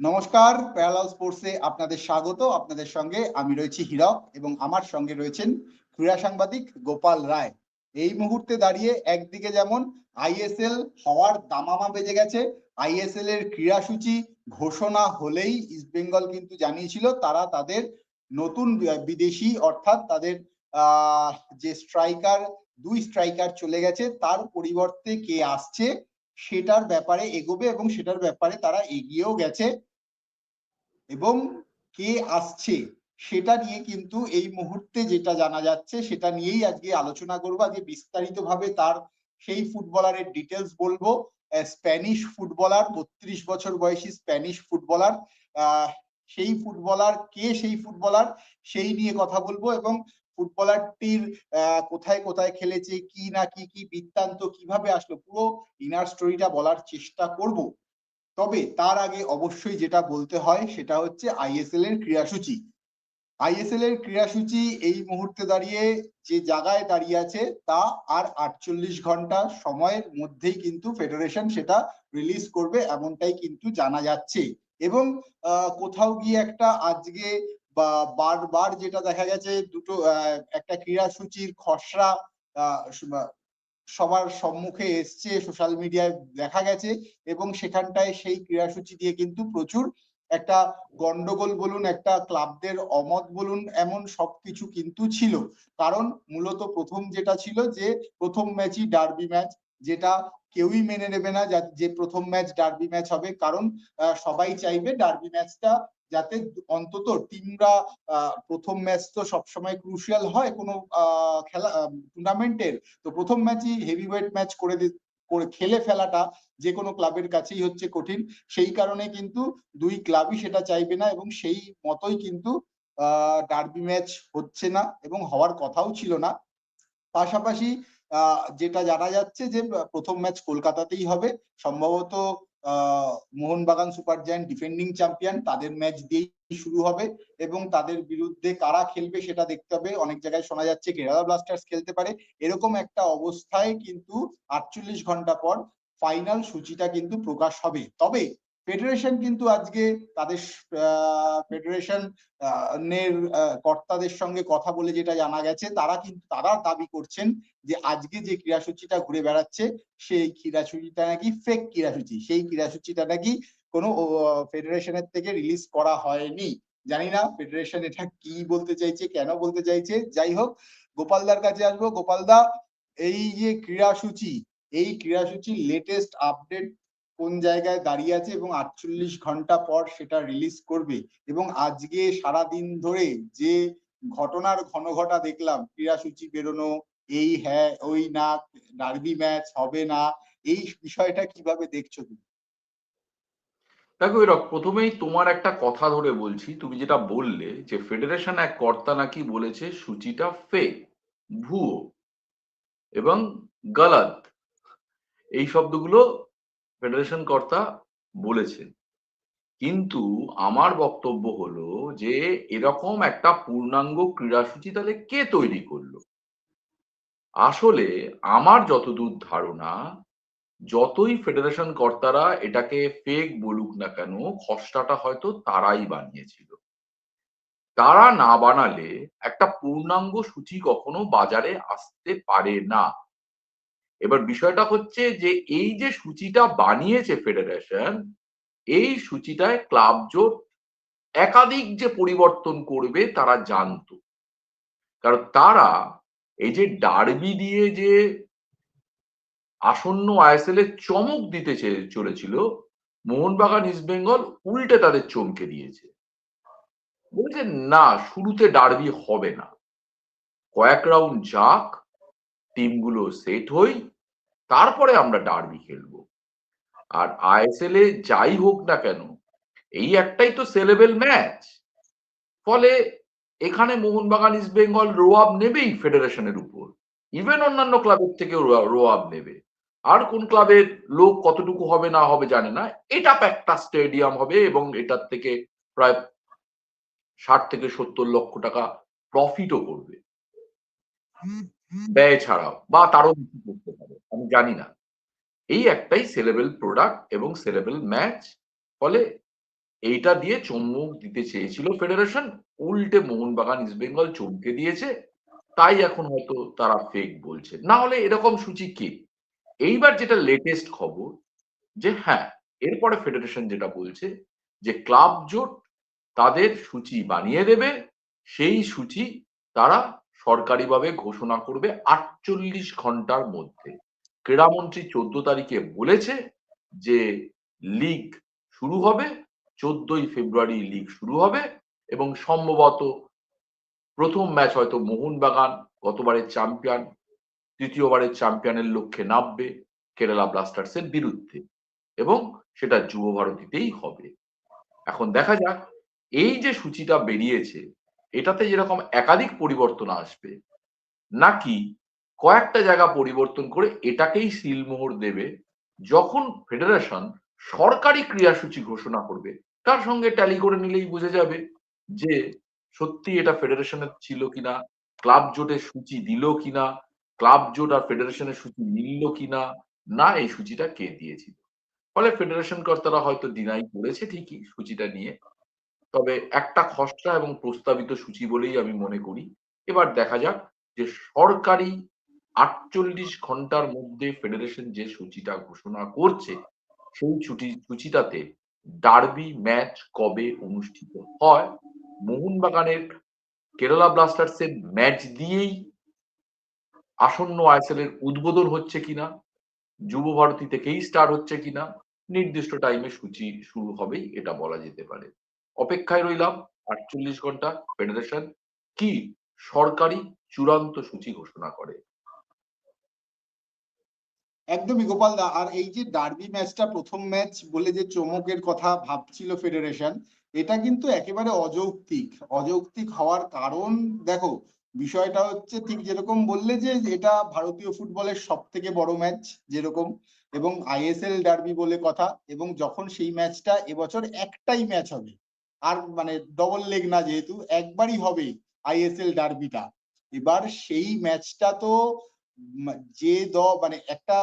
নমস্কার, প্যারালাল স্পোর্টসে আপনাদের স্বাগত। আপনাদের সঙ্গে আমি রয়েছি হীরক এবং আমার সঙ্গে রয়েছেন ক্রীড়া সাংবাদিক গোপাল রায়। এই মুহূর্তে দাঁড়িয়ে একদিকে যেমন আইএসএল হওয়ার দামামা বেজে গেছে আইএসএল এর ক্রীড়াসূচি ঘোষণা হলেই ইস্টবেঙ্গল কিন্তু জানিয়েছিল তারা তাদের নতুন বিদেশি অর্থাৎ তাদের যে স্ট্রাইকার, দুই স্ট্রাইকার চলে গেছে, তার পরিবর্তে কে আসছে? সেটার ব্যাপারে এগোবে এবং সেটার ব্যাপারে তারা এগিয়েও গেছে এবং কে আসছে সেটা নিয়ে কিন্তু এই মুহূর্তে যেটা জানা যাচ্ছে সেটা নিয়েই আজকে আলোচনা করব, আজকে বিস্তারিত ভাবে তার সেই ফুটবলারের ডিটেলস বলব। স্প্যানিশ ফুটবলার, বত্রিশ বছর বয়সী স্প্যানিশ ফুটবলার সেই ফুটবলার কে, সেই ফুটবলার সেই নিয়ে কথা বলব এবং ফুটবলারটির কোথায় কোথায় খেলেছে, কি না কি কি বৃত্তান্ত, কীভাবে আসলো, পুরো ইনার স্টোরিটা বলার চেষ্টা করব। তবে তার আগে অবশ্যই যেটা বলতে হয়, সেটা হচ্ছে আইএসএল এর ক্রীড়াসূচি আইএসএল এর ক্রীড়াসূচি এই মুহূর্তে দাঁড়িয়ে যে জায়গায় দাঁড়িয়ে আছে, তা আর আটচল্লিশ ঘণ্টা সময়ের মধ্যেই কিন্তু ফেডারেশন সেটা রিলিজ করবে, এমনটাই কিন্তু জানা যাচ্ছে। এবং কোথাও গিয়ে একটা আজকে বা বারবার যেটা দেখা গেছে দুটো একটা ক্রীড়াসূচির খসড়া সবার সম্মুখে এসছে সোশ্যাল মিডিয়ায় দেখা গেছে এবং সেখানটায় সেই ক্রীড়াসূচি দিয়ে কিন্তু প্রচুর একটা গন্ডগোল বলুন, একটা ক্লাবদের অমত বলুন, এমন সবকিছু কিন্তু ছিল। কারণ মূলত প্রথম যেটা ছিল যে প্রথম ম্যাচই ডার্বি ম্যাচ, যেটা কেউই মেনে নেবে না, যে প্রথম ম্যাচ ডার্বি ম্যাচ হবে। কারণ সবাই চাইবে ডার্বি ম্যাচটা যাতে অন্তত টিমরা প্রথম ম্যাচ তো সবসময় ক্রুশিয়াল হয় কোনো খেলা টুর্নামেন্টের তো প্রথম ম্যাচই হেভি ওয়েট ম্যাচ করে করে খেলে ফেলাটা যে কোনো ক্লাবের কাছেই হচ্ছে কঠিন। সেই কারণে কিন্তু দুই ক্লাবই সেটা চাইবে না এবং সেই মতোই কিন্তু ডার্বি ম্যাচ হচ্ছে না এবং হওয়ার কথাও ছিল না। পাশাপাশি যেটা জানা যাচ্ছে যে, প্রথম ম্যাচ কলকাতাতেই হবে। সম্ভবত Mohun Bagan super giant defending champion, তাদের ম্যাচ দিয়েই শুরু হবে এবং তাদের বিরুদ্ধে কারা খেলবে সেটা দেখতে হবে। অনেক জায়গায় শোনা যাচ্ছে কেরালা ব্লাস্টার্স খেলতে পারে। এরকম একটা অবস্থায় কিন্তু আটচল্লিশ ঘণ্টা পর ফাইনাল সূচিটা কিন্তু প্রকাশ হবে। তবে ফেডারেশন কিন্তু আজকে তাদের ফেডারেশন এর কর্তাদের সঙ্গে কথা বলে যেটা জানা গেছে, তারা কিন্তু, তারা দাবি করছেন যে আজকে যে ক্রীড়াসূচিটা ঘুরে বেড়াচ্ছে, সেই ক্রীড়াসূচিটা নাকি ফেক ক্রীড়াসূচি। সেই ক্রীড়াসূচিটা নাকি কোনো ফেডারেশনের থেকে রিলিজ করা হয়নি। জানি না ফেডারেশন এটা কি বলতে চাইছে, কেন বলতে চাইছে। যাই হোক গোপালদার কাছে আসব। গোপালদা এই যে ক্রীড়াসূচি, এই ক্রীড়াসূচির লেটেস্ট আপডেট কোন জায়গায় দাঁড়িয়ে আছে এবং আটচল্লিশ ঘণ্টা পর সেটা রিলিজ করবে এবং আজকে সারা দিন ধরে যে ঘটনার ঘন ঘটা দেখলাম, ক্রীড়াসূচি বেরোনো, এই হ্যাঁ ওই না ডার্বি ম্যাচ হবে না, এই বিষয়টা কীভাবে দেখছ তুমি? দেখো এরক, প্রথমেই তোমার একটা কথা ধরে বলছি, তুমি যেটা বললে যে ফেডারেশন এক কর্তা নাকি বলেছে সূচিটা ফেক ভুয়ো এবং গালাত। এই শব্দগুলো ফেডারেশন কর্তা বলেছেন। কিন্তু আমার বক্তব্য হলো যে, এরকম একটা পূর্ণাঙ্গ ক্রীড়াসূচি তাহলে কে তৈরি করল? আসলে আমার যতদূর ধারণা, যতই ফেডারেশন কর্তারা এটাকে ফেক বলুক না কেন, খসড়াটা হয়তো তারাই বানিয়েছিল। তারা না বানালে একটা পূর্ণাঙ্গ সূচি কখনো বাজারে আসতে পারে না। এবার বিষয়টা হচ্ছে যে এই যে সূচিটা বানিয়েছে ফেডারেশন এই সূচিটায় ক্লাব জোট একাধিক যে পরিবর্তন করবে তারা জানতো। কারণ তারা এই যে ডার্বি দিয়ে যে আসন্ন আইএসএল এর চমক দিতে চলেছিল, মোহনবাগান, ইস্ট বেঙ্গল উল্টে তাদের চমকে দিয়েছে। বলছে, না, শুরুতে ডার্বি হবে না। কয়েক রাউন্ড যাক টিমগুলো সেট হই, তারপরে আমরা ডার্বি খেলব। আর আইএসএল এ যাই হোক না কেন, এই একটাই তো সেলেবেল ম্যাচ ফলে এখানে মোহনবাগান ইস্ট বেঙ্গল রোয়াব নেবেই ফেডারেশনের উপর। ইভেন অন্যান্য ক্লাবের থেকেও রোয়াব নেবে। আর কোন ক্লাবের লোক কতটুকু হবে, না হবে জানে না। এটা একটা স্টেডিয়াম হবে এবং এটার থেকে প্রায় ষাট থেকে সত্তর লক্ষ টাকা প্রফিটও করবে। ব্যয় ছাড়াও বা তারও বেশি করতে পারে, আমি জানি না। এই একটাই সেলেবেল প্রোডাক্ট এবং সেলেবেল ম্যাচ ফলে এইটা দিয়ে চমক দিতে চেয়েছিল ফেডারেশন উল্টে মোহনবাগান ইস্ট বেঙ্গল চমকে দিয়েছে, তাই এখন হয়তো তারা ফেক বলছে। না হলে এরকম সূচি কে? এইবার যেটা লেটেস্ট খবর, যে হ্যাঁ এরপরে ফেডারেশন যেটা বলছে, যে ক্লাব জোট তাদের সূচি বানিয়ে দেবে, সেই সূচি তারা সরকারিভাবে ঘোষণা করবে আটচল্লিশ ঘণ্টার মধ্যে। ক্রীড়ামন্ত্রী চোদ্দ তারিখে বলেছে যে লিগ শুরু হবে, চোদ্দই ফেব্রুয়ারি লিগ শুরু হবে এবং সম্ভবত প্রথম ম্যাচ হয়তো মোহনবাগান গতবারের চ্যাম্পিয়ন, তৃতীয়বারের চ্যাম্পিয়নের লক্ষ্যে নামবে কেরালা ব্লাস্টার্সের বিরুদ্ধে এবং সেটা যুব ভারতীতেই হবে। এখন দেখা যাক, এই যে সূচিটা বেরিয়েছে এটাতে যেরকম একাধিক পরিবর্তন আসবে, নাকি কয়েকটা জায়গা পরিবর্তন করে এটাকেই সিলমোহর দেবে, যখন ফেডারেশন সরকারি ক্রিয়াসূচি ঘোষণা করবে, তার সঙ্গে ট্যালি করে নিলেই বোঝা যাবে যে সত্যি এটা ফেডারেশনের ছিল কিনা, ক্লাব জোটের সূচি দিল কিনা, ক্লাব জোট আর ফেডারেশনের সূচি মিলল কিনা, না, এই সূচিটা কে দিয়েছিল? ফলে ফেডারেশন কর্তারা হয়তো ডিনাই করেছে ঠিকই সূচিটা নিয়ে। তবে একটা খসড়া এবং প্রস্তাবিত সূচি বলেই আমি মনে করি। এবার দেখা যাক যে সরকারি আটচল্লিশ ঘণ্টার মধ্যে ফেডারেশন যে সূচিটা ঘোষণা করছে, সেই ছুটি সূচিটাতে ডার্বি ম্যাচ কবে অনুষ্ঠিত হয়? মোহনবাগানের কেরালা ব্লাস্টার্সের ম্যাচ দিয়েই আসন্ন আইএসএল এর উদ্বোধন হচ্ছে কিনা? যুব ভারতী থেকেই স্টার্ট হচ্ছে কিনা? নির্দিষ্ট টাইমে সূচি শুরু হবেই এটা বলা যেতে পারে। অপেক্ষায় রইলাম আটচল্লিশ ঘণ্টা ফেডারেশন কি সরকারি চূড়ান্ত সূচি ঘোষণা করে? একদমই গোপাল দা, আর এই যে ডার্বি ম্যাচটা প্রথম ম্যাচ বলে যে চমকের কথা ভাবছিল ফেডারেশন এটা কিন্তু একেবারে অযৌক্তিক। অযৌক্তিক হওয়ার কারণ দেখো, বিষয়টা হচ্ছে ঠিক যেরকম বললে যে এটা ভারতীয় ফুটবলের সব থেকে বড় ম্যাচ যেরকম, এবং আইএসএল ডার্বি বলে কথা, এবং যখন সেই ম্যাচটা এবছর একটাই ম্যাচ হবে আর মানে ডবল লেগ না যেহেতু, একবারই হবে আইএসএল ডার্বিটা এবার সেই ম্যাচটা তো যে দ মানে একটা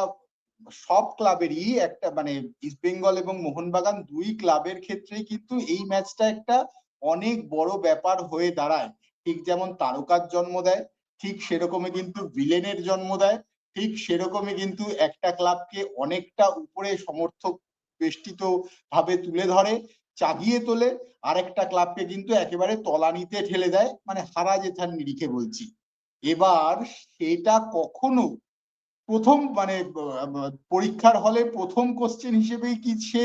সব ক্লাবেরই একটা মানে ইস্ট বেঙ্গল এবং মোহনবাগান দুই ক্লাবের ক্ষেত্রেই কিন্তু এই ম্যাচটা একটা অনেক বড় ব্যাপার হয়ে দাঁড়ায়। ঠিক যেমন তারকার জন্ম দেয়, ঠিক সেরকমই কিন্তু ভিলেনের জন্ম দেয়, ঠিক সেরকমই কিন্তু একটা ক্লাবকে অনেকটা উপরে সমর্থক বেষ্টিত ভাবে তুলে ধরে চাগিয়ে তোলে। আরেকটা ক্লাবকে কিন্তু একেবারে তলানিতে ঠেলে দেয়। মানে হারা জেঠার নিরিখে বলছি। এবার সেটা কখনো প্রথম মানে পরীক্ষার হলে প্রথম কোশ্চেন হিসেবেই কি সে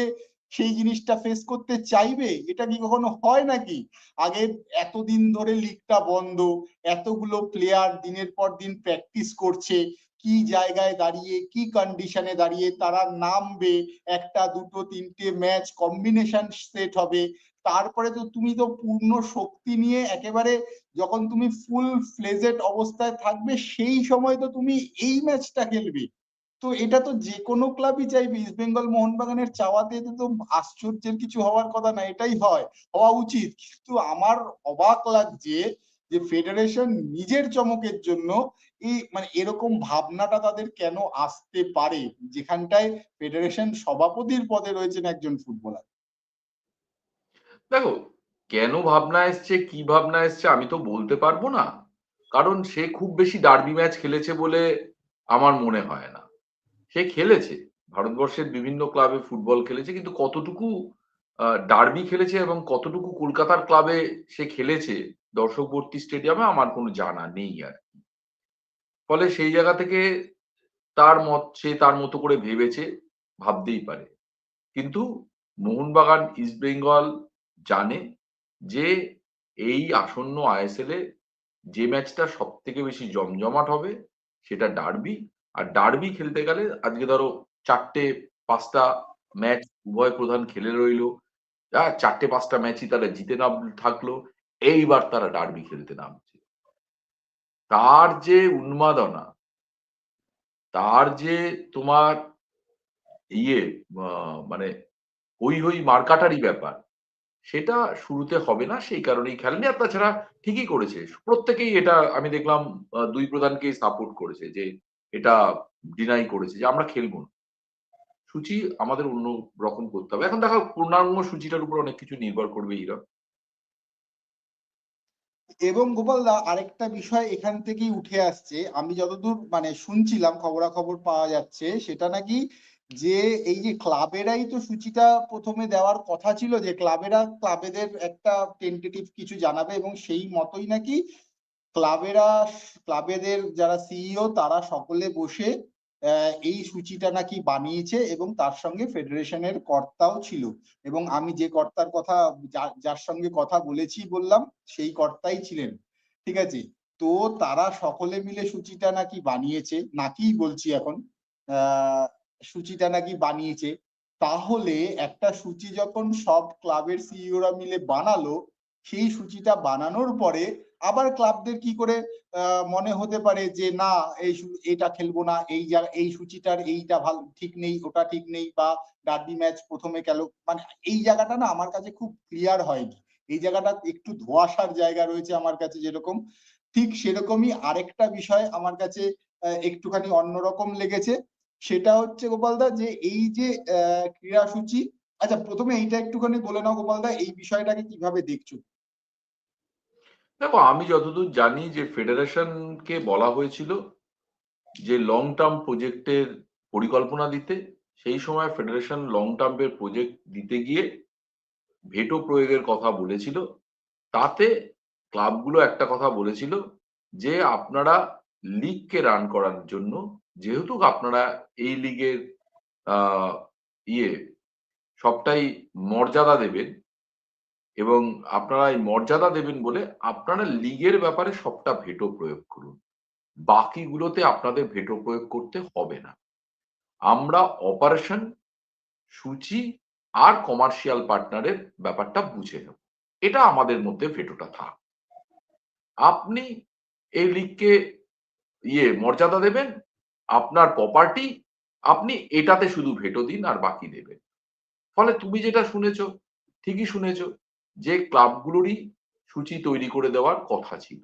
সেই জিনিসটা ফেস করতে চাইবে? এটা কি কখনো হয় নাকি? আগে এতদিন ধরে লিগটা বন্ধ, এতগুলো প্লেয়ার দিনের পর দিন প্র্যাকটিস করছে কি জায়গায় দাঁড়িয়ে, কি কন্ডিশনে দাঁড়িয়ে তারা নামবে, একটা, দুটো, তিনটে ম্যাচ কম্বিনেশন সেট হবে। তারপরে তো তুমি তো পূর্ণ শক্তি নিয়ে একেবারে যখন তুমি ফুল ফ্লেজেড অবস্থায় থাকবে, সেই সময় তো তুমি এই ম্যাচটা খেলবে। তো এটা তো যে কোনো ক্লাবই চাইবে। ইস্ট বেঙ্গল মোহনবাগানের চাওয়াতে তো আশ্চর্যের কিছু হওয়ার কথা না, এটাই হয়, হওয়া উচিত। কিন্তু আমার অবাক লাগছে যে ফেডারেশন নিজের চমকের জন্য এই মানে এরকম ভাবনাটা তাদের কেন আসতে পারে? যেখানটায় ফেডারেশন সভাপতির পদে রয়েছেন একজন ফুটবলার দেখো, কেন ভাবনা এসছে, কি ভাবনা এসছে আমি তো বলতে পারব না। কারণ সে খুব বেশি ডার্বি ম্যাচ খেলেছে বলে আমার মনে হয় না। সে খেলেছে, ভারতবর্ষের বিভিন্ন ক্লাবে ফুটবল খেলেছে, কিন্তু কতটুকু ডার্বি খেলেছে এবং কতটুকু কলকাতার ক্লাবে সে খেলেছে দর্শকবর্তী স্টেডিয়ামে আমার কোনো জানা নেই আর ফলে সেই জায়গা থেকে তার মত, সে তার মতো করে ভেবেছে, ভাবতেই পারে। কিন্তু মোহনবাগান ইস্ট বেঙ্গল জানে যে এই আসন্ন আইএসএল এ যে ম্যাচটা সব থেকে বেশি জমজমাট হবে সেটা ডার্বি আর ডার্বি খেলতে গেলে আজকে ধরো চারটে, পাঁচটা ম্যাচ উভয় প্রধান খেলে রইল। চারটে পাঁচটা ম্যাচই তারা জিতে নাম থাকল, এইবার তারা ডার্বি খেলতে নামছে। তার যে উন্মাদনা, তার যে তোমার ইয়ে মানে হই হই মার্কাটারি ব্যাপার, সেটা শুরুতে হবে না, সেই কারণেই খেলেনি। আর তাছাড়া ঠিকই করেছে, প্রত্যেকেই এটা আমি দেখলাম দুই প্রধানকেই সাপোর্ট করেছে যে এটা ডিনাই করেছে যে আমরা খেলব না। সূচি আমাদের অন্য রকম করতে হবে। এখন দেখো, পূর্ণাঙ্গ সূচিটার উপর অনেক কিছু নির্ভর করবে ইরা এবং গোপালদা আরেকটা বিষয় এখান থেকেই উঠে আসছে। আমি যতদূর মানে শুনছিলাম, খবরাখবর পাওয়া যাচ্ছে, সেটা নাকি যে এই যে ক্লাবেরাই তো সূচিটা প্রথমে দেওয়ার কথা ছিল যে ক্লাবেরা ক্লাবেদের একটা টেন্টেটিভ কিছু জানাবে এবং সেই মতোই নাকি ক্লাবেরা, ক্লাবেদের যারা সিইও তারা সকলে বসে এই সূচিটা নাকি বানিয়েছে এবং তার সঙ্গে ফেডারেশনের কর্তাও ছিল। এবং আমি যে কর্তার কথা যার সঙ্গে কথা বলেছি বললাম, সেই কর্তাই ছিলেন। ঠিক আছে? তো তারা সকলে মিলে সূচিটা নাকি বানিয়েছে, নাকি বলছি এখন সূচিটা নাকি বানিয়েছে, তাহলে একটা সূচি যখন সব ক্লাবের সিইওরা মিলে বানালো সেই সূচিটা বানানোর পরে আবার ক্লাবদের কি করে মনে হতে পারে যে না এই এটা খেলব না এই এই সূচিটার এইটা ভালো ঠিক নেই ওটা ঠিক নেই বা ডার্বি ম্যাচ প্রথমে গেল মানে এই জায়গাটা না আমার কাছে খুব ক্লিয়ার হয়নি। এই জায়গাটা একটু ধোঁয়াশার জায়গা রয়েছে আমার কাছে যেরকম। ঠিক সেরকমই আরেকটা বিষয় আমার কাছে একটুখানি অন্যরকম লেগেছে। সেটা হচ্ছে গোপালদা যে এই যে আহ, ক্রীড়াসূচি আচ্ছা প্রথমে এইটা একটুখানি বলে নাও গোপালদা এই বিষয়টাকে কীভাবে দেখছ? দেখো, আমি যতদূর জানি যে ফেডারেশনকে বলা হয়েছিল যে লং টার্ম প্রজেক্টের পরিকল্পনা দিতে, সেই সময় ফেডারেশন লং টার্মের প্রজেক্ট দিতে গিয়ে ভেটো প্রয়োগের কথা বলেছিল। তাতে ক্লাবগুলো একটা কথা বলেছিল যে আপনারা লিগকে রান করার জন্য, যেহেতু আপনারা এই লিগের ইয়ে সবটাই মর্যাদা দেবেন এবং আপনারা এই মর্যাদা দেবেন বলে আপনারা লিগের ব্যাপারে সবটা ভেটো প্রয়োগ করুন। বাকিগুলোতে আপনাদের ভেটো প্রয়োগ করতে হবে না। আমরা অপারেশন, সূচি আর কমার্শিয়াল পার্টনারের ব্যাপারটা বুঝে নেব। এটা আমাদের মধ্যে ভেটোটা থাক। আপনি এই লিগকে ইয়ে মর্যাদা দেবেন, আপনার প্রপার্টি আপনি এটাতে শুধু ভেটো দিন আর বাকি দেবেন। ফলে তুমি যেটা শুনেছ, ঠিকই শুনেছো। যে ক্লাবগুলোরই সূচি তৈরি করে দেওয়ার কথা ছিল।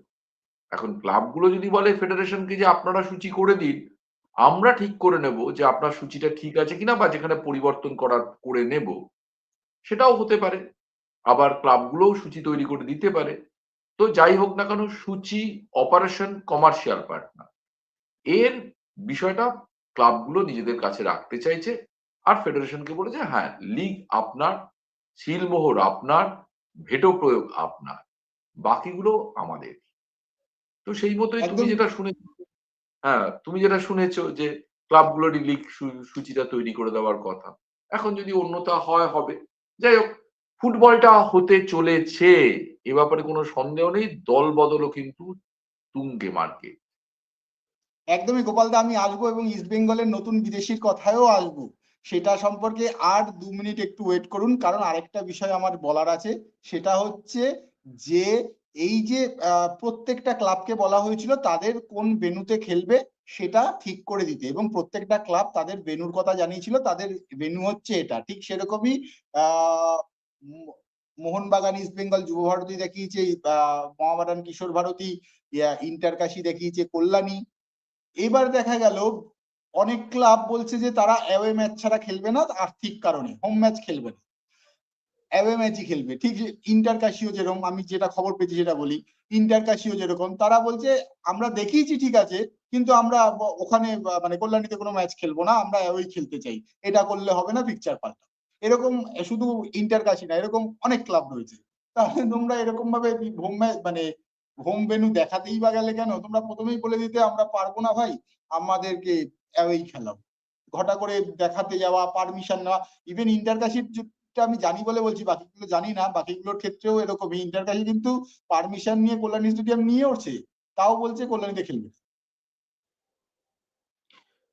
এখন ক্লাবগুলো যদি বলে ফেডারেশনকে যে আপনারা সূচি করে দিন, আমরা ঠিক করে নেব যে আপনার সূচিটা ঠিক আছে কিনা বা যেখানে পরিবর্তন করার করে নেব, সেটাও হতে পারে। আবার ক্লাবগুলোও সূচি তৈরি করে দিতে পারে। তো যাই হোক না কেন, সূচি অপারেশন কমার্শিয়াল পার্টনার। এর বিষয়টা ক্লাবগুলো নিজেদের কাছে রাখতে চাইছে আর ফেডারেশনকে বলেছে হ্যাঁ লিগ আপনার, সিলমোহর আপনার ভেটো প্রয়োগ আপনার বাকিগুলো আমাদের। তো সেই মতোই তুমি যেটা শুনে হ্যাঁ তুমি যেটা শুনেছ যে ক্লাবগুলোরই লিগ সূচিটা তৈরি করে দেওয়ার কথা। এখন যদি অন্যতা হয় হবে। যাই হোক ফুটবলটা হতে চলেছে। এ ব্যাপারে কোনো সন্দেহ নেই দল বদলও কিন্তু তুঙ্গে মার্কে। একদমই গোপালদা আমি আসব এবং ইস্ট বেঙ্গলের নতুন বিদেশির কথায়ও আসব। সেটা সম্পর্কে আর দু মিনিট একটু ওয়েট করুন, কারণ আরেকটা বিষয় আমার বলার আছে। সেটা হচ্ছে যে, এই যে প্রত্যেকটা ক্লাবকে বলা হয়েছিল তাদের কোন ভেন্যুতে খেলবে সেটা ঠিক করে দিতে। এবং প্রত্যেকটা ক্লাব তাদের ভেন্যুর কথা জানিয়েছিল, তাদের ভেন্যু হচ্ছে এটা। ঠিক সেরকমই মোহনবাগান ইস্ট বেঙ্গল যুব ভারতী দেখিয়েছে মহাবাগান কিশোর ভারতী ইন্টারকাশি দেখিয়েছে, কল্যাণী। এবার দেখা গেল অনেক ক্লাব বলছে যে তারা অ্যাওয়ে ম্যাচ ছাড়া খেলবে না আর্থিক কারণে হোম ম্যাচ খেলবে না। অ্যাওয়ে ম্যাচই খেলবে। ঠিক ইন্টার কাশিও যেরকম, আমি যেটা খবর পেয়েছি সেটা বলি। ইন্টার কাশিও যেরকম, তারা বলছে, আমরা দেখিয়েছি ঠিক আছে, কিন্তু আমরা ওখানে মানে কল্যাণীতে কোনো ম্যাচ খেলব না, আমরা অ্যাওয়েই খেলতে চাই। এটা করলে হবে না পিকচার পাল্টা এরকম, শুধু ইন্টার কাশি না, এরকম অনেক ক্লাব রয়েছে। তাহলে তোমরা এরকম ভাবে হোম ম্যাচ মানে হোম ভেনু দেখাতেই বা গেলে কেন? তোমরা প্রথমেই বলে দিতে, আমরা পারব না ভাই। আমাদেরকে অ্যাওয়েই খেলাও ঘটা করে দেখাতে যাওয়া পারমিশন নেওয়া ইভেন ইন্টারকাশির আমি জানি বলে বলছি, বাকিগুলো জানি না, বাকিগুলোর ক্ষেত্রেও এরকমই। ইন্টারকাশি কিন্তু পারমিশন নিয়ে কল্যাণী স্টেডিয়াম নিয়ে উঠছে তাও বলছে কল্যাণীতে খেলবে।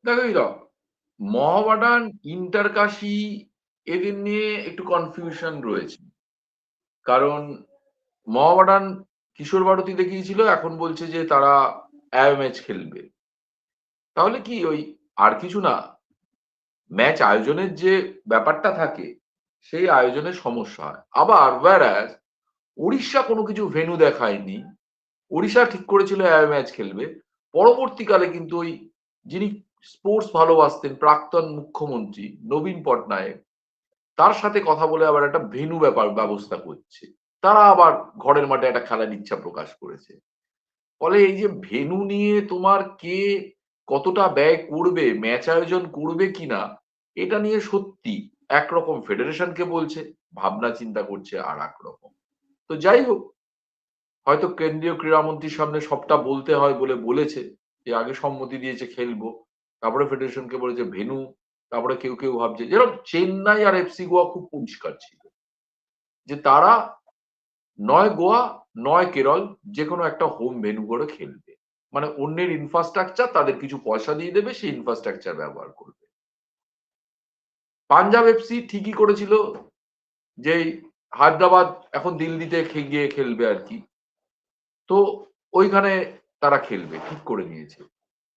দেখো মহাবাডান ইন্টারকাশি এদের নিয়ে একটু কনফিউশন রয়েছে। কারণ মহাবাডান কিশোর ভারতী দেখিয়েছিল, এখন বলছে যে তারা অ্যাও ম্যাচ খেলবে। তাহলে কি ওই আর কিছু না ম্যাচ আয়োজনের যে ব্যাপারটা থাকে, সেই আয়োজনের সমস্যা হয়। আবার whereas উড়িষ্যা কোনো কিছু ভেনু দেখায়নি, উড়িষ্যা ঠিক করেছিল ম্যাচ খেলবে, পরবর্তীকালে কিন্তু ওই যিনি স্পোর্টস ভালোবাসতেন, প্রাক্তন মুখ্যমন্ত্রী নবীন পটনায়ক, তার সাথে কথা বলে আবার একটা ভেনু ব্যাপার ব্যবস্থা করছে। তারা আবার ঘরের মাঠে একটা খেলার ইচ্ছা প্রকাশ করেছে। ফলে এই যে ভেনু নিয়ে তোমার কে কতটা ব্যয় করবে ম্যাচ আয়োজন করবে কিনা, এটা নিয়ে সত্যি একরকম ফেডারেশনকে বলছে, ভাবনা চিন্তা করছে আর রকম তো যাই হোক, হয়তো কেন্দ্রীয় ক্রীড়ামন্ত্রীর সামনে সবটা বলতে হয় বলে বলেছে, যে আগে সম্মতি দিয়েছে খেলব, তারপরে ফেডারেশনকে বলেছে ভেনু, তারপরে কেউ কেউ ভাবছে, যেরকম চেন্নাই আর এফসি গোয়া খুব পরিষ্কার ছিল। যে তারা নয় গোয়া, নয় কেরল যে কোনো একটা হোম ভেনু করে খেলবে। মানে অন্যের ইনফ্রাস্ট্রাকচার তাদের কিছু পয়সা দিয়ে দেবে, সেই ইনফ্রাস্ট্রাকচার ব্যবহার করবে। পাঞ্জাব এফসি ঠিকই করেছিল যে হায়দ্রাবাদ এখন দিল্লিতে গিয়ে খেলবে আর কি। তো ওইখানে তারা খেলবে, ঠিক করে নিয়েছে।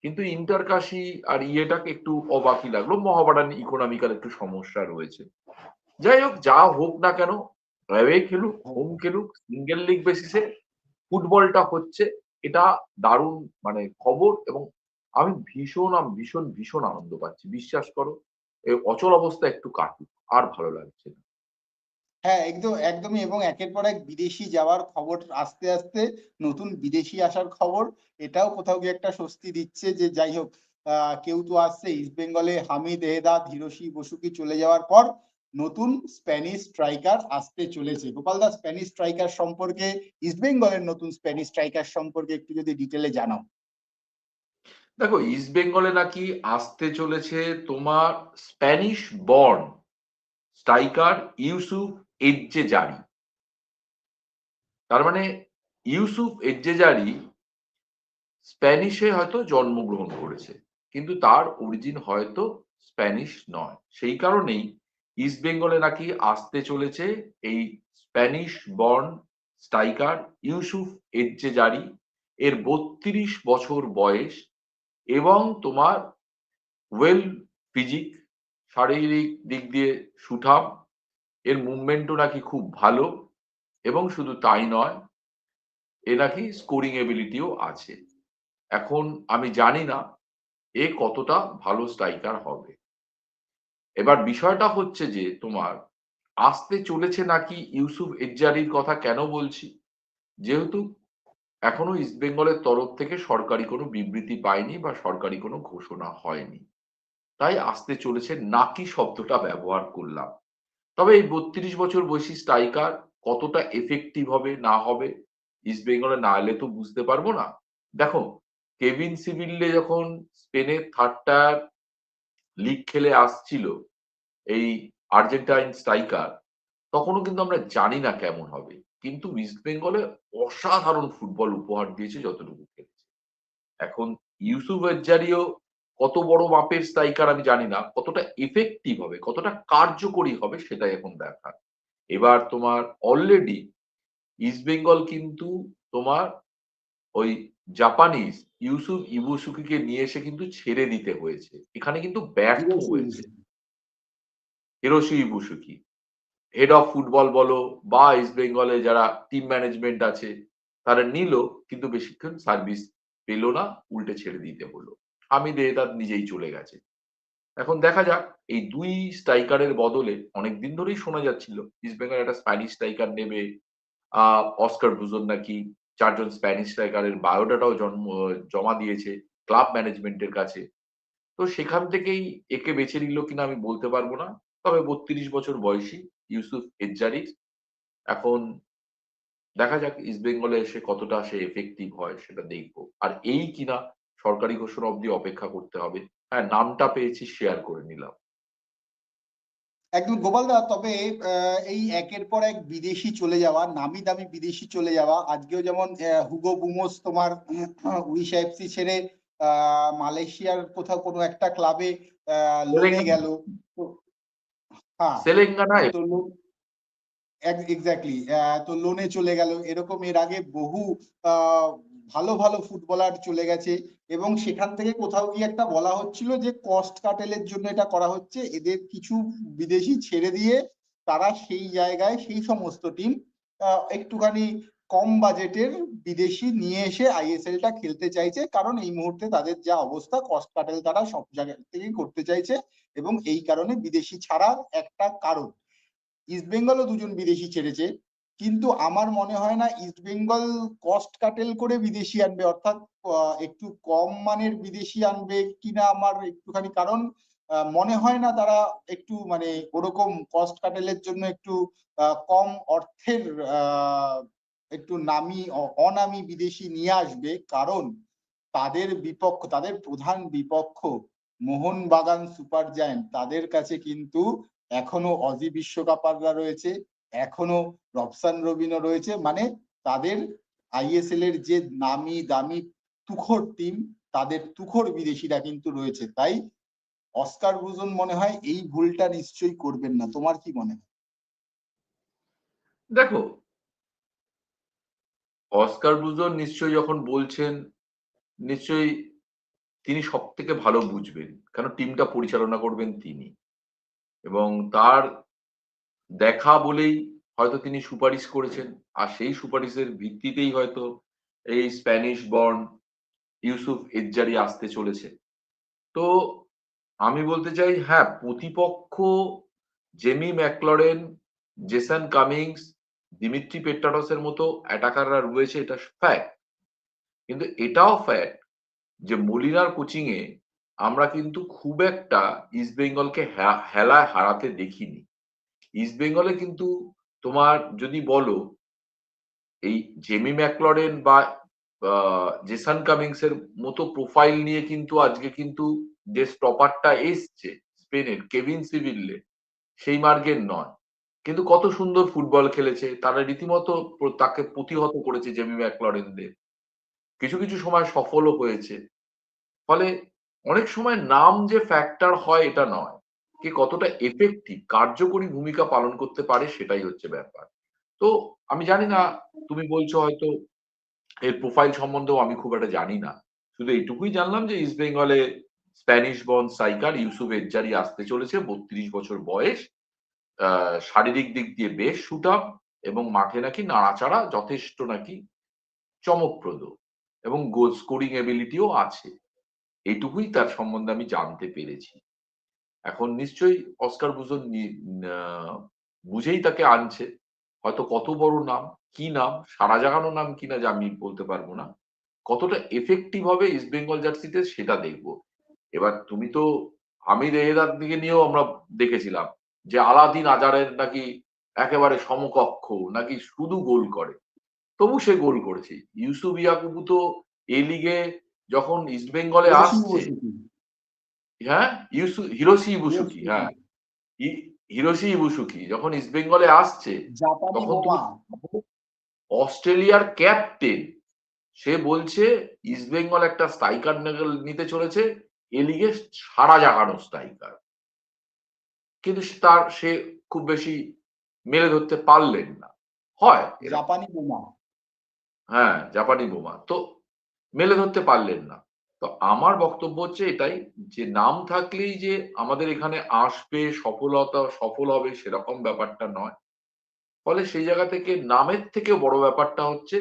কিন্তু ইন্টারকাশি আর ইয়েটাকে একটু অবাকি লাগল মহাবাডান ইকোনমিক্যাল একটু সমস্যা রয়েছে। যাই হোক, যা হোক না কেন খেলুক হোম খেলুক সিঙ্গেল লিগ বেসিসে ফুটবলটা হচ্ছে। এটা দারুণ মানে খবর এবং আমি ভীষণ ভীষণ ভীষণ আনন্দ পাচ্ছি। বিশ্বাস করো এই অচল অবস্থা একটু কাটুক, আর ভালো লাগছে না। হ্যাঁ একদম, একদমই এবং একের পর এক বিদেশি যাওয়ার খবর, আস্তে আস্তে নতুন বিদেশি আসার খবর, এটাও কোথাও গিয়ে একটা স্বস্তি দিচ্ছে যে যাই হোক কেউ তো আসছে ইস্ট বেঙ্গলে হামিদ, এহদাদ, হিরোশি, বসুকি চলে যাওয়ার পর নতুন স্প্যানিশ স্ট্রাইকার আসতে চলেছে। গোপাল দা স্প্যানিশ স্ট্রাইকার সম্পর্কে ইস্ট বেঙ্গলের নতুন স্প্যানিশ স্ট্রাইকার সম্পর্কে একটু যদি ডিটেলে জানাও। দেখো ইস্ট বেঙ্গলে নাকি আসতে চলেছে তোমার Spanish born striker Yusuf Ezzejjari তার মানে ইউসুফ এজ্জেজারি স্প্যানিশে হয়তো জন্মগ্রহণ করেছে, কিন্তু তার অরিজিন হয়তো স্প্যানিশ নয়। সেই কারণেই ইস্ট বেঙ্গলে নাকি আসতে চলেছে এই Spanish born striker Yusuf Ezzejjari এর বত্রিশ বছর বয়স এবং তোমার ওয়েল ফিজিক শারীরিক দিক দিয়ে সুঠাম। এর মুভমেন্টও নাকি খুব ভালো এবং শুধু তাই নয়, এ নাকি স্কোরিং এবিলিটিও আছে। এখন আমি জানি না এ কতটা ভালো স্ট্রাইকার হবে। এবার বিষয়টা হচ্ছে যে তোমার, আসতে চলেছে নাকি ইউসুফ এজ্জারির কথা কেন বলছি? যেহেতু এখনও ইস্ট বেঙ্গলের তরফ থেকে সরকারি কোনো বিবৃতি পায়নি বা সরকারি কোনো ঘোষণা হয়নি। তাই আসতে চলেছে নাকি শব্দটা ব্যবহার করলাম। তবে এই বত্রিশ বছর বয়সী স্ট্রাইকার কতটা এফেক্টিভ হবে, না হবে, ইস্ট বেঙ্গলে না এলে তো বুঝতে পারব না। দেখো, কেভিন সিভিল্লে যখন স্পেনের থার্ড টায়ার লিগ খেলে আসছিল এই আর্জেন্টাইন স্ট্রাইকার তখনও কিন্তু আমরা জানি না কেমন হবে। কিন্তু ইস্ট বেঙ্গলে অসাধারণ ফুটবল উপহার দিয়েছে যতটুকু খেলেছে। এখন ইউসুফ এজ্জারিও কত বড় মাপের স্ট্রাইকার আমি জানি না, কতটা এফেক্টিভ হবে, কতটা কার্যকরী হবে সেটাই এখন দেখার। এবার তোমার অলরেডি ইস্ট বেঙ্গল কিন্তু তোমার ওই জাপানিজ ইউসুফ ইবুসুকিকে নিয়ে এসে কিন্তু ছেড়ে দিতে হয়েছে। এখানে কিন্তু ব্যর্থ হয়েছে। Hiroshi Ibusuki head of football বলো বা ইস্ট বেঙ্গলে যারা টিম ম্যানেজমেন্ট আছে তারা নিল কিন্তু বেশিক্ষণ সার্ভিস পেল না উল্টে ছেড়ে দিতে হলো। আমি তার নিজেই চলে গেছে। এখন দেখা যাক এই দুই স্ট্রাইকারের বদলে অনেক দিন ধরেই শোনা যাচ্ছিল ইস্ট বেঙ্গল একটা স্প্যানিশ স্ট্রাইকার নেবে আহ অস্কার ভুজন নাকি চারজন স্প্যানিশ স্ট্রাইকারের বায়োডাটাও জন্ম, জমা দিয়েছে ক্লাব ম্যানেজমেন্টের কাছে। তো সেখান থেকেই একে বেছে নিল কিনা আমি বলতে পারব না। তবে বত্রিশ বছর বয়সী ইউসুফ এজ্জারির এখন দেখা যাক ইস্ট বেঙ্গলে এসে কতটা সে এফেক্টিভ হয় সেটা দেখব। আর এই কিনা সরকারি ঘোষণা অবধি অপেক্ষা করতে হবে। হ্যাঁ নামটা পেয়েছি শেয়ার করে নিলাম। একদম গোপাল দা তবে এই একের পর এক বিদেশি চলে যাওয়া নামি দামি বিদেশি চলে যাওয়া আজকেও যেমন হুগো বুমোস তোমার উড়িষ্যা এফসি ছেড়ে আহ, মালয়েশিয়ার কোথাও কোনো একটা ক্লাবে লোনে। গেল হ্যাঁ এক্স্যাক্টলি তো লোনে চলে গেল এরকম এর আগে বহু আহ, ভালো ভালো ফুটবলার চলে গেছে এবং সেখান থেকে কোথাও গিয়ে একটা বলা হচ্ছিল যে কস্ট কাটেলের জন্য এটা করা হচ্ছে। এদের কিছু বিদেশি ছেড়ে দিয়ে তারা সেই জায়গায় সেই সমস্ত টিম একটুখানি কম বাজেটের বিদেশি নিয়ে এসে আইএসএল টা খেলতে চাইছে। কারণ এই মুহূর্তে তাদের যা অবস্থা কস্ট কাটেল তারা সব জায়গা থেকেই করতে চাইছে এবং এই কারণে বিদেশি ছাড়ার একটা কারণ। ইস্ট বেঙ্গলও দুজন বিদেশি ছেড়েছে। কিন্তু আমার মনে হয় না ইস্ট বেঙ্গল কস্ট কাটেল করে বিদেশি আনবে। অর্থাৎ একটু কম মানের বিদেশি আনবে কিনা আমার একটুখানি কারণ মনে হয় না তারা একটু মানে ওরকম কস্ট কাটেলের জন্য একটু কম অর্থের একটু নামি অনামি বিদেশি নিয়ে আসবে। কারণ তাদের বিপক্ষ, তাদের প্রধান বিপক্ষ মোহনবাগান সুপার জায়ান্ট, তাদের কাছে কিন্তু এখনও অজি বিশ্বকাপাররা রয়েছে। এখনও রবসান রবিনও রয়েছে মানে তাদের আইএসএল এর যে নামি দামি তুখর টিম তাদের তুখর বিদেশিরা কিন্তু রয়েছে। তাই অস্কার ব্রুজন মনে হয় এই ভুলটা নিশ্চয়ই করবেন না। তোমার কি মনে হয়? দেখো, অস্কার ব্রুজন নিশ্চয়ই যখন বলছেন, নিশ্চয়ই তিনি সব থেকে ভালো বুঝবেন। কারণ টিমটা পরিচালনা করবেন তিনি। এবং তার দেখা বলেই হয়তো তিনি সুপারিশ করেছেন। আর সেই সুপারিশের ভিত্তিতেই হয়তো এই স্প্যানিশ বর্ন ইউসুফ এজ্জারি আসতে চলেছে। তো আমি বলতে চাই হ্যাঁ প্রতিপক্ষ Jamie Maclaren, Jason Cummings, Dimitri পেট্টারসের মতো অ্যাটাকাররা রয়েছে, এটা ফ্যাক্ট কিন্তু এটাও ফ্যাক্ট যে মলিনার কোচিংয়ে আমরা কিন্তু খুব একটা ইস্ট বেঙ্গলকে হেলায় হারাতে দেখিনি। ইস্ট বেঙ্গলে কিন্তু তোমার যদি বলো, এই জেমি ম্যাকলরেন বা জেসন কামিংস এর মতো প্রোফাইল নিয়ে কিন্তু আজকে কিন্তু যে স্টপারটা এসছে স্পেনের কেভিন সিভিল্লে সেই মার্গের নয়। কিন্তু কত সুন্দর ফুটবল খেলেছে, তারা রীতিমতো তাকে প্রতিহত করেছে জেমি ম্যাকলরেনদের কিছু কিছু সময় সফলও হয়েছে। ফলে অনেক সময় নাম যে ফ্যাক্টর হয় এটা নয়। কে কতটা এফেক্টিভ কার্যকরী ভূমিকা পালন করতে পারে সেটাই হচ্ছে ব্যাপার। তো আমি জানি না, তুমি বলছো হয়তো এর প্রোফাইল সম্বন্ধেও আমি খুব একটা জানি না। শুধু এইটুকুই জানলাম যে ইস্ট বেঙ্গলে স্প্যানিশ বন সাইকার ইউসুফ এজ্জারি আসতে চলেছে, বত্রিশ বছর বয়স। শারীরিক দিক দিয়ে বেশ শুট এবং মাঠে নাকি নাড়াচাড়া যথেষ্ট নাকি চমকপ্রদ এবং গোল স্কোরিং এবিলিটিও আছে। এইটুকুই তার সম্বন্ধে আমি জানতে পেরেছি। এখন নিশ্চয়ই অস্কার বুঝন বুঝেই তাকে আনছে। হয়তো কত বড় নাম কি নাম সারা জাগানো নাম কিনা যে আমি বলতে পারব না। কতটা এফেক্টিভ হবে ইস্ট বেঙ্গল জার্সিতে সেটা দেখব। এবার তুমি তো আমির এহেদার দিকে নিয়েও আমরা দেখেছিলাম যে আলাদিন আজারের নাকি একেবারে সমকক্ষ নাকি শুধু গোল করে। তবু সে গোল করেছে। ইউসুফ ইয়াকুবু তো এই লিগে যখন ইস্ট বেঙ্গলে আসছে হ্যাঁ? ইউসু হিরোসি ইবুসুকি হ্যাঁ। হিরোসি ইবুসুকি যখন ইস্ট বেঙ্গলে আসছে তখন অস্ট্রেলিয়ার ক্যাপ্টেন সে বলছে ইস্ট বেঙ্গল একটা স্ট্রাইকার নিতে চলেছে এ লিগে সারা জাগানো স্ট্রাইকার। কিন্তু তার সে খুব বেশি মেলে ধরতে পারলেন না। হয় জাপানি বোমা। হ্যাঁ জাপানি বোমা। তো মেলে ধরতে পারলেন না। তো আমার বক্তব্য হচ্ছে এটাই, যে নাম থাকলেই যে আমাদের এখানে আসবে, সফলতা, সফল হবে সেরকম ব্যাপারটা নয়। ফলে সেই জায়গা থেকে নামের থেকে বড় ব্যাপারটা হচ্ছে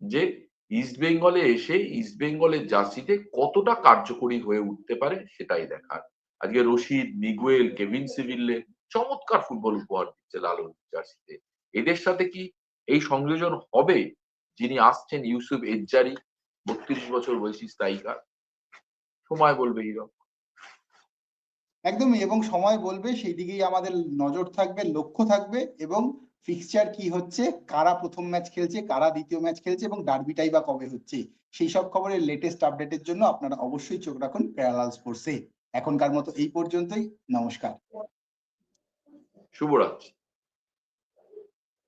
যে ইস্ট বেঙ্গলে এসে ইস্ট বেঙ্গলের জার্সিতে কতটা কার্যকরী হয়ে উঠতে পারে সেটাই দেখার। আজকে রশিদ, মিগুয়েল, কেভিন সিভিল্লে চমৎকার ফুটবল উপহার দিচ্ছে লালন জার্সিতে। এদের সাথে কি এই সংযোজন হবে? যিনি আসছেন ইউসুফ এজ্জারি, বত্রিশ বছর বয়সী স্ট্রাইকার। সময় বলবে হিরো একদমই এবং সময় বলবে সেই দিকেই আমাদের নজর থাকবে লক্ষ্য থাকবে এবং ফিক্সচার কি হচ্ছে কারা প্রথম ম্যাচ খেলছে কারা দ্বিতীয় ম্যাচ খেলছে এবং ডার্বিটাই বা কবে হচ্ছে সেই সব খবরের লেটেস্ট আপডেটের জন্য আপনারা অবশ্যই চোখ রাখুন প্যারালাল স্পোর্টসে এখনকার মতো এই পর্যন্তই নমস্কার। শুভরাত্রি।